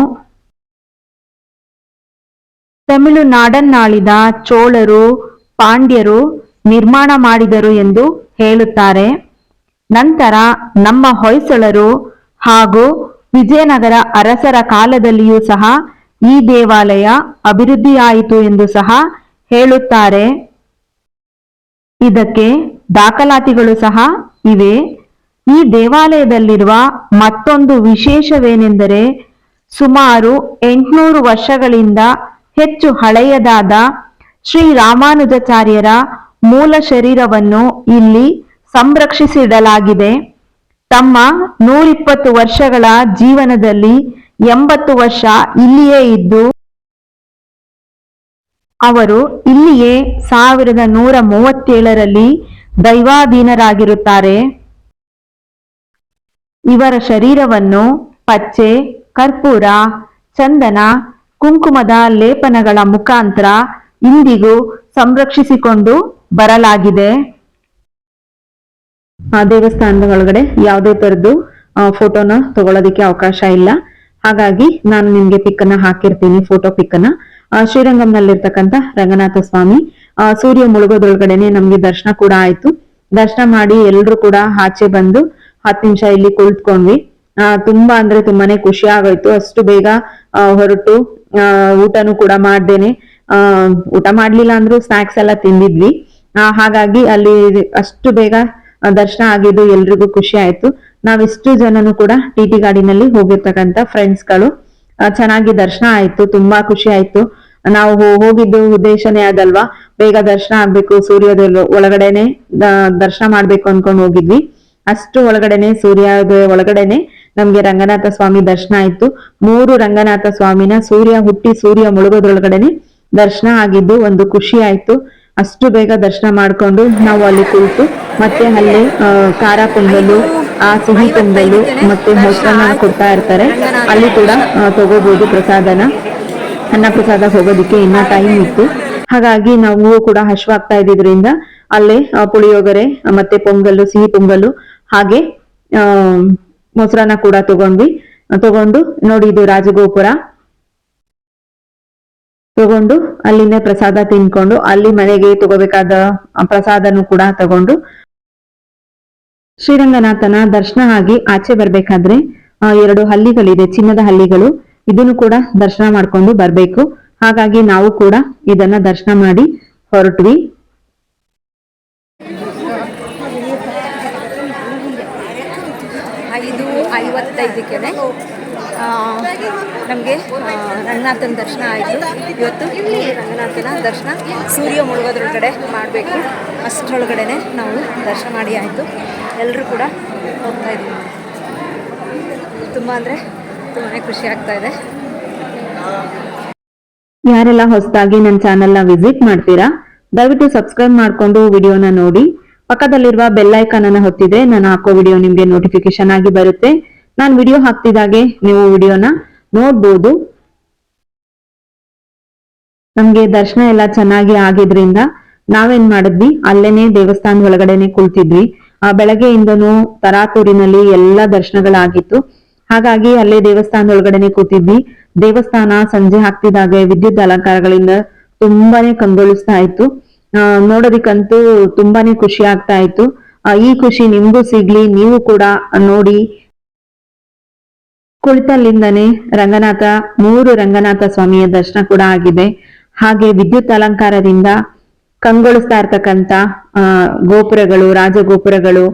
ತಮಿಳುನಾಡನ್ನಾಳಿದ ಚೋಳರು, ಪಾಂಡ್ಯರು ನಿರ್ಮಾಣ ಮಾಡಿದರು ಎಂದು ಹೇಳುತ್ತಾರೆ. ನಂತರ ನಮ್ಮ ಹೊಯ್ಸಳರು ಹಾಗೂ ವಿಜಯನಗರ ಅರಸರ ಕಾಲದಲ್ಲಿಯೂ ಸಹ ಈ ದೇವಾಲಯ ಅಭಿವೃದ್ಧಿಯಾಯಿತು ಎಂದು ಸಹ ಹೇಳುತ್ತಾರೆ. ಇದಕ್ಕೆ ದಾಖಲಾತಿಗಳು ಸಹ ಇವೆ. ಈ ದೇವಾಲಯದಲ್ಲಿರುವ ಮತ್ತೊಂದು ವಿಶೇಷವೇನೆಂದರೆ ಸುಮಾರು ಎಂಟುನೂರು ವರ್ಷಗಳಿಂದ ಹೆಚ್ಚು ಹಳೆಯದಾದ ಶ್ರೀ ರಾಮಾನುಜಾಚಾರ್ಯರ ಮೂಲ ಶರೀರವನ್ನು ಇಲ್ಲಿ ಸಂರಕ್ಷಿಸಿಡಲಾಗಿದೆ. ತಮ್ಮ ನೂರಿಪ್ಪತ್ತು ವರ್ಷಗಳ ಜೀವನದಲ್ಲಿ ಎಂಬತ್ತು ವರ್ಷ ಇಲ್ಲಿಯೇ ಇದ್ದು, ಅವರು ಇಲ್ಲಿಯೇ ಸಾವಿರದ ನೂರ ಮೂವತ್ತೇಳರಲ್ಲಿ ದೈವಾಧೀನರಾಗಿರುತ್ತಾರೆ. ಇವರ ಶರೀರವನ್ನು ಪಚ್ಚೆ, ಕರ್ಪೂರ, ಚಂದನ, ಕುಂಕುಮದ ಲೇಪನಗಳ ಮುಖಾಂತರ ಇಂದಿಗೂ ಸಂರಕ್ಷಿಸಿಕೊಂಡು ಬರಲಾಗಿದೆ. ಆ ದೇವಸ್ಥಾನದ ಒಳಗಡೆ ಯಾವುದೇ ತರದ್ದು ಫೋಟೋನ ತಗೊಳ್ಳೋದಿಕ್ಕೆ ಅವಕಾಶ ಇಲ್ಲ. ಹಾಗಾಗಿ ನಾನು ನಿಮ್ಗೆ ಪಿಕ್ ಅನ್ನ ಹಾಕಿರ್ತೀನಿ ಫೋಟೋ ಪಿಕ್ ಅನ್ನ. ಶ್ರೀರಂಗಂನಲ್ಲಿರ್ತಕ್ಕಂಥ ರಂಗನಾಥ ಸ್ವಾಮಿ ಸೂರ್ಯ ಮುಳುಗೋದ್ರೊಳಗಡೆನೆ ನಮ್ಗೆ ದರ್ಶನ ಕೂಡ ಆಯ್ತು. ದರ್ಶನ ಮಾಡಿ ಎಲ್ರು ಕೂಡ ಆಚೆ ಬಂದು ಹತ್ತು ನಿಮಿಷ ಇಲ್ಲಿ ಕುಳಿತ್ಕೊಂಡ್ವಿ. ಆ, ತುಂಬಾ ಅಂದ್ರೆ ತುಂಬಾನೇ ಖುಷಿ ಆಗೋಯ್ತು. ಅಷ್ಟು ಬೇಗ ಹೊರಟು ಊಟನೂ ಕೂಡ ಮಾಡ್ದೇನೆ. ಊಟ ಮಾಡ್ಲಿಲ್ಲ ಅಂದ್ರೂ ಸ್ನಾಕ್ಸ್ ಎಲ್ಲ ತಿಂದಿದ್ವಿ. ಹಾಗಾಗಿ ಅಲ್ಲಿ ಅಷ್ಟು ಬೇಗ ದರ್ಶನ ಆಗಿದ್ದು ಎಲ್ರಿಗೂ ಖುಷಿ ಆಯ್ತು. ನಾವಿಷ್ಟು ಜನನು ಕೂಡ ಟಿ ಟಿ ಗಾಡಿನಲ್ಲಿ ಹೋಗಿರ್ತಕ್ಕಂಥ ಫ್ರೆಂಡ್ಸ್ಗಳು ಚೆನ್ನಾಗಿ ದರ್ಶನ ಆಯ್ತು, ತುಂಬಾ ಖುಷಿ ಆಯ್ತು. ನಾವು ಹೋಗಿದ್ದು ಉದ್ದೇಶನೇ ಅದಲ್ವಾ ಬೇಗ ದರ್ಶನ ಆಗ್ಬೇಕು, ಸೂರ್ಯೋದಯ ಒಳಗಡೆನೆ ದರ್ಶನ ಮಾಡ್ಬೇಕು ಅನ್ಕೊಂಡು ಹೋಗಿದ್ವಿ. ಅಷ್ಟು ಒಳಗಡೆನೆ, ಸೂರ್ಯೋದಯ ಒಳಗಡೆನೆ ನಮ್ಗೆ ರಂಗನಾಥ ಸ್ವಾಮಿ ದರ್ಶನ ಆಯ್ತು. ಮೂರು ರಂಗನಾಥ ಸ್ವಾಮಿನ ಸೂರ್ಯ ಹುಟ್ಟಿ ಸೂರ್ಯ ಮುಳುಗೋದ್ರೊಳಗಡೆನೆ ದರ್ಶನ ಆಗಿದ್ದು ಒಂದು ಖುಷಿ ಆಯ್ತು. ಅಷ್ಟು ಬೇಗ ದರ್ಶನ ಮಾಡ್ಕೊಂಡು ನಾವು ಅಲ್ಲಿ ಕುಳಿತು ಮತ್ತೆ ಅಲ್ಲಿ ಖಾರ ಪೊಂಗಲು, ಆ ಸಿಹಿ ಪೊಂಗಲು ಮತ್ತೆ ಮೊಸರನ್ನ ಕೊಡ್ತಾ ಇರ್ತಾರೆ. ಅಲ್ಲಿ ಕೂಡ ತಗೋಬಹುದು ಪ್ರಸಾದನ. ಅನ್ನ ಪ್ರಸಾದ ಹೋಗೋದಕ್ಕೆ ಇನ್ನ ಟೈಮ್ ಇತ್ತು. ಹಾಗಾಗಿ ನಾವು ಕೂಡ ಹಶ್ವಾಗ್ತಾ ಇದ್ದಿದ್ರಿಂದ ಅಲ್ಲೇ ಪುಳಿಯೋಗರೆ, ಮತ್ತೆ ಪೊಂಗಲು, ಸಿಹಿ ಪೊಂಗಲು, ಹಾಗೆ ಮೊಸರನ್ನ ಕೂಡ ತಗೊಂಡ್ವಿ. ತಗೊಂಡು ನೋಡಿ ಇದು ರಾಜಗೋಪುರ. ತಗೊಂಡು ಅಲ್ಲಿನೇ ಪ್ರಸಾದ ತಿನ್ಕೊಂಡು ಅಲ್ಲಿ ಮನೆಗೆ ತಗೋಬೇಕಾದ ಪ್ರಸಾದನು ಕೂಡ ತಗೊಂಡು ಶ್ರೀರಂಗನಾಥನ ದರ್ಶನ ಆಗಿ ಆಚೆ ಬರ್ಬೇಕಾದ್ರೆ ಎರಡು ಹಳ್ಳಿಗಳಿದೆ ಚಿನ್ನದ ಹಳ್ಳಿಗಳು ಇದನ್ನು ಕೂಡ ದರ್ಶನ ಮಾಡ್ಕೊಂಡು ಬರ್ಬೇಕು. ಹಾಗಾಗಿ ನಾವು ಕೂಡ ಇದನ್ನ ದರ್ಶನ ಮಾಡಿ ಹೊರಟ್ವಿ. ಐದು ಐವತ್ತೈದಕ್ಕೆ ನಮಗೆ ರಂಗನಾಥನ ದರ್ಶನ ಆಯಿತು. ಇವತ್ತು ರಂಗನಾಥನ ದರ್ಶನ ಸೂರ್ಯ ಮುಳುಗೋದ್ರೊಳಗಡೆ ಮಾಡಬೇಕು. ಅಷ್ಟರೊಳಗಡೆ ನಾವು ದರ್ಶನ ಮಾಡಿ ಆಯಿತು. ಎಲ್ಲರೂ ಕೂಡ ಹೋಗ್ತಾ ಇದ್ದೀವಿ. ತುಂಬ ಅಂದರೆ ತುಂಬಾ ಖುಷಿ ಆಗ್ತಾ ಇದೆ. ಯಾರೆಲ್ಲ ಹೊಸದಾಗಿ ನನ್ನ ಚಾನೆಲ್ನ ವಿಸಿಟ್ ಮಾಡ್ತೀರಾ, ದಯವಿಟ್ಟು ಸಬ್ಸ್ಕ್ರೈಬ್ ಮಾಡ್ಕೊಂಡು ವಿಡಿಯೋನ ನೋಡಿ. ಪಕ್ಕದಲ್ಲಿರುವ ಬೆಲ್ ಐಕಾನ್ ಹೊತ್ತಿದೆ ಹೊತ್ತಿದ್ರೆ ನಾನು ಹಾಕೋ ವಿಡಿಯೋ ನಿಮಗೆ ನೋಟಿಫಿಕೇಶನ್ ಆಗಿ ಬರುತ್ತೆ. ನಾನು ವಿಡಿಯೋ ಹಾಕ್ತಿದ್ದಾಗೆ ನೀವು ವಿಡಿಯೋನ ನೋಡ್ಬೋದು. ನಮ್ಗೆ ದರ್ಶನ ಎಲ್ಲ ಚೆನ್ನಾಗಿ ಆಗಿದ್ರಿಂದ ನಾವೇನ್ ಮಾಡಿದ್ವಿ? ಅಲ್ಲೇನೆ ದೇವಸ್ಥಾನದ ಒಳಗಡೆನೆ ಕುಳ್ತಿದ್ವಿ. ಆ ಬೆಳಗ್ಗೆಯಿಂದನೂ ತರಾತೂರಿನಲ್ಲಿ ಎಲ್ಲಾ ದರ್ಶನಗಳಾಗಿತ್ತು. ಹಾಗಾಗಿ ಅಲ್ಲೇ ದೇವಸ್ಥಾನದ ಒಳಗಡೆನೆ ಕೂತಿದ್ವಿ. ದೇವಸ್ಥಾನ ಸಂಜೆ ಹಾಕ್ತಿದ್ದಾಗೆ ವಿದ್ಯುತ್ ಅಲಂಕಾರಗಳಿಂದ ತುಂಬಾನೇ ಕಂಗೊಳಿಸ್ತಾ ಇತ್ತು. ನೋಡೋದಿಕ್ಕಂತೂ ತುಂಬಾನೇ ಖುಷಿ ಆಗ್ತಾ ಇತ್ತು. ಈ ಖುಷಿ ನಿಮ್ಗೂ ಸಿಗ್ಲಿ, ನೀವು ಕೂಡ ನೋಡಿ ಕುಳಿತಲ್ಲಿಂದನೇ ರಂಗನಾಥ, ಮೂರು ರಂಗನಾಥ ಸ್ವಾಮಿಯ ದರ್ಶನ ಕೂಡ ಆಗಿದೆ. ಹಾಗೆ ವಿದ್ಯುತ್ ಅಲಂಕಾರದಿಂದ ಕಂಗೊಳಿಸ್ತಾ ಇರ್ತಕ್ಕಂತ ಗೋಪುರಗಳು, ರಾಜಗೋಪುರಗಳು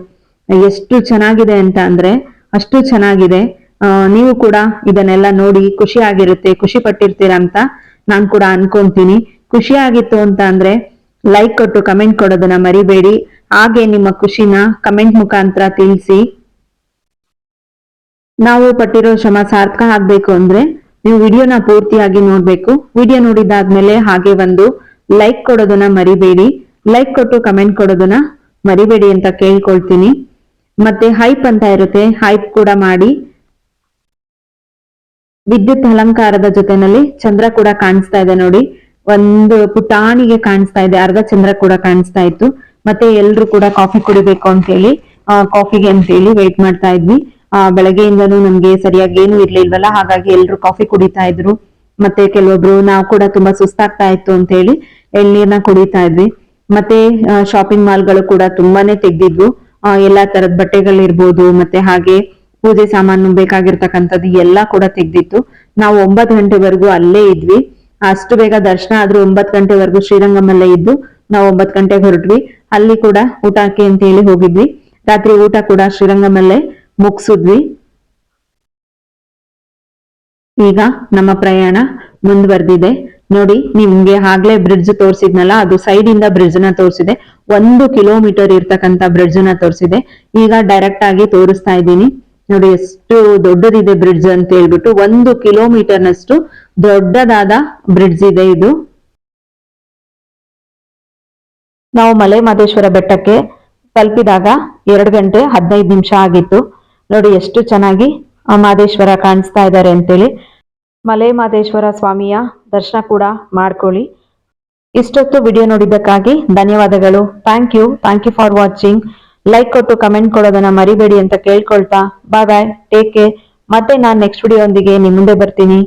ಎಷ್ಟು ಚೆನ್ನಾಗಿದೆ ಅಂತ ಅಂದ್ರೆ ಅಷ್ಟು ಚೆನ್ನಾಗಿದೆ. ನೀವು ಕೂಡ ಇದನ್ನೆಲ್ಲ ನೋಡಿ ಖುಷಿ ಆಗಿರುತ್ತೆ ಖುಷಿ ಪಟ್ಟಿರ್ತೀರ ಅಂತ ನಾನ್ ಕೂಡ ಅನ್ಕೊಂತೀನಿ. ಖುಷಿ ಆಗಿತ್ತು ಅಂತ ಅಂದ್ರೆ ಲೈಕ್ ಕೊಟ್ಟು ಕಮೆಂಟ್ ಕೊಡೋದನ್ನ ಮರಿಬೇಡಿ. ಹಾಗೆ ನಿಮ್ಮ ಖುಷಿನ ಕಮೆಂಟ್ ಮುಖಾಂತರ ತಿಳಿಸಿ. ನಾವು ಪಟ್ಟಿರೋ ಶ್ರಮ ಸಾರ್ಥಕ ಆಗ್ಬೇಕು ಅಂದ್ರೆ ನೀವು ವಿಡಿಯೋನ ಪೂರ್ತಿಯಾಗಿ ನೋಡ್ಬೇಕು. ವಿಡಿಯೋ ನೋಡಿದಾದ್ಮೇಲೆ ಹಾಗೆ ಒಂದು ಲೈಕ್ ಕೊಡೋದನ್ನ ಮರಿಬೇಡಿ. ಲೈಕ್ ಕೊಟ್ಟು ಕಮೆಂಟ್ ಕೊಡೋದನ್ನ ಮರಿಬೇಡಿ ಅಂತ ಕೇಳ್ಕೊಳ್ತೀನಿ. ಮತ್ತೆ ಹೈಪ್ ಅಂತ ಇರುತ್ತೆ, ಹೈಪ್ ಕೂಡ ಮಾಡಿ. ವಿದ್ಯುತ್ ಅಲಂಕಾರದ ಜೊತೆನಲ್ಲಿ ಚಂದ್ರ ಕೂಡ ಕಾಣಿಸ್ತಾ ಇದೆ ನೋಡಿ. ಒಂದು ಪುಟಾಣಿಗೆ ಕಾಣಿಸ್ತಾ ಇದೆ, ಅರ್ಧ ಚಂದ್ರ ಕೂಡ ಕಾಣಿಸ್ತಾ ಇತ್ತು. ಮತ್ತೆ ಎಲ್ರು ಕೂಡ ಕಾಫಿ ಕುಡಿಬೇಕು ಅಂತ ಹೇಳಿ ಕಾಫಿಗೆ ಅಂತ ಹೇಳಿ ವೇಟ್ ಮಾಡ್ತಾ ಇದ್ವಿ. ಆ, ಬೆಳಗ್ಗೆಯಿಂದನೂ ನಮ್ಗೆ ಸರಿಯಾಗಿ ಏನು ಇರ್ಲಿಲ್ವಲ್ಲ, ಹಾಗಾಗಿ ಎಲ್ರು ಕಾಫಿ ಕುಡಿತಾ ಇದ್ರು. ಮತ್ತೆ ಕೆಲವೊಬ್ರು, ನಾವು ಕೂಡ ತುಂಬಾ ಸುಸ್ತಾಗ್ತಾ ಇತ್ತು ಅಂತ ಹೇಳಿ ಎಳ್ನೀರ್ನ ಕುಡಿತಾ ಇದ್ವಿ. ಮತ್ತೆ ಶಾಪಿಂಗ್ ಮಾಲ್ಗಳು ಕೂಡ ತುಂಬಾನೇ ತೆಗ್ದಿದ್ವು. ಎಲ್ಲಾ ತರದ ಬಟ್ಟೆಗಳಿರ್ಬೋದು ಮತ್ತೆ ಹಾಗೆ ಪೂಜೆ ಸಾಮಾನು ಬೇಕಾಗಿರ್ತಕ್ಕಂಥದ್ದು ಎಲ್ಲಾ ಕೂಡ ತೆಗ್ದಿತ್ತು. ನಾವು ಒಂಬತ್ ಗಂಟೆವರೆಗೂ ಅಲ್ಲೇ ಇದ್ವಿ. ಅಷ್ಟು ಬೇಗ ದರ್ಶನ ಆದ್ರೂ ಒಂಬತ್ತು ಗಂಟೆವರೆಗೂ ಶ್ರೀರಂಗಮಲ್ಲೇ ಇದ್ದು, ನಾವು ಒಂಬತ್ ಗಂಟೆಗೆ ಹೊರಟ್ವಿ. ಅಲ್ಲಿ ಕೂಡ ಊಟಕ್ಕೆ ಅಂತ ಹೇಳಿ ಹೋಗಿದ್ವಿ. ರಾತ್ರಿ ಊಟ ಕೂಡ ಶ್ರೀರಂಗಮಲ್ಲೇ. ಮುಗಿಸಿದ್ವಿ. ಈಗ ನಮ್ಮ ಪ್ರಯಾಣ ಮುಂದುವರೆದಿದೆ. ನೋಡಿ ನಿಮ್ಗೆ ಆಗ್ಲೇ ಬ್ರಿಡ್ಜ್ ತೋರಿಸಿದ್ನಲ್ಲ, ಅದು ಸೈಡ್ ಇಂದ ಬ್ರಿಡ್ಜ್ನ ತೋರಿಸಿದೆ. ಒಂದು ಕಿಲೋಮೀಟರ್ ಇರ್ತಕ್ಕಂತ ಬ್ರಿಡ್ಜ್ನ ತೋರಿಸಿದೆ. ಈಗ ಡೈರೆಕ್ಟ್ ಆಗಿ ತೋರಿಸ್ತಾ ಇದ್ದೀನಿ. ನೋಡಿ, ಎಷ್ಟು ದೊಡ್ಡದಿದೆ ಬ್ರಿಡ್ಜ್ ಅಂತ ಹೇಳ್ಬಿಟ್ಟು ಒಂದು ಕಿಲೋಮೀಟರ್ ನಷ್ಟು ದೊಡ್ಡದಾದ ಬ್ರಿಡ್ಜ್ ಇದೆ ಇದು. ನಾವು ಮಲೆ ಮಹದೇಶ್ವರ ಬೆಟ್ಟಕ್ಕೆ ತಲುಪಿದಾಗ ಎರಡು ಗಂಟೆ ಹದಿನೈದು ನಿಮಿಷ ಆಗಿತ್ತು. ನೋಡಿ ಎಷ್ಟು ಚೆನ್ನಾಗಿ ಆ ಮಾದೇಶ್ವರ ಕಾಣಿಸ್ತಾ ಇದ್ದಾರೆ ಅಂತೇಳಿ. ಮಲೆ ಮಾದೇಶ್ವರ ಸ್ವಾಮಿಯ ದರ್ಶನ ಕೂಡ ಮಾಡ್ಕೊಳ್ಳಿ. ಇಷ್ಟೊತ್ತು ವಿಡಿಯೋ ನೋಡಿದ್ದಕ್ಕಾಗಿ ಧನ್ಯವಾದಗಳು. Thank you thank you for watching like ಕೊಟ್ಟು ಕಮೆಂಟ್ ಕೊಡೋದನ್ನ ಮರಿಬೇಡಿ ಅಂತ ಕೇಳ್ಕೊಳ್ತಾ. ಬಾಯ್ ಬಾಯ್ ಟೇಕ್ ಕೇರ್ ಮತ್ತೆ ನಾನು ನೆಕ್ಸ್ಟ್ ವಿಡಿಯೋ ಒಂದಿಗೆ ನಿಮ್ಮ ಮುಂದೆ ಬರ್ತೀನಿ.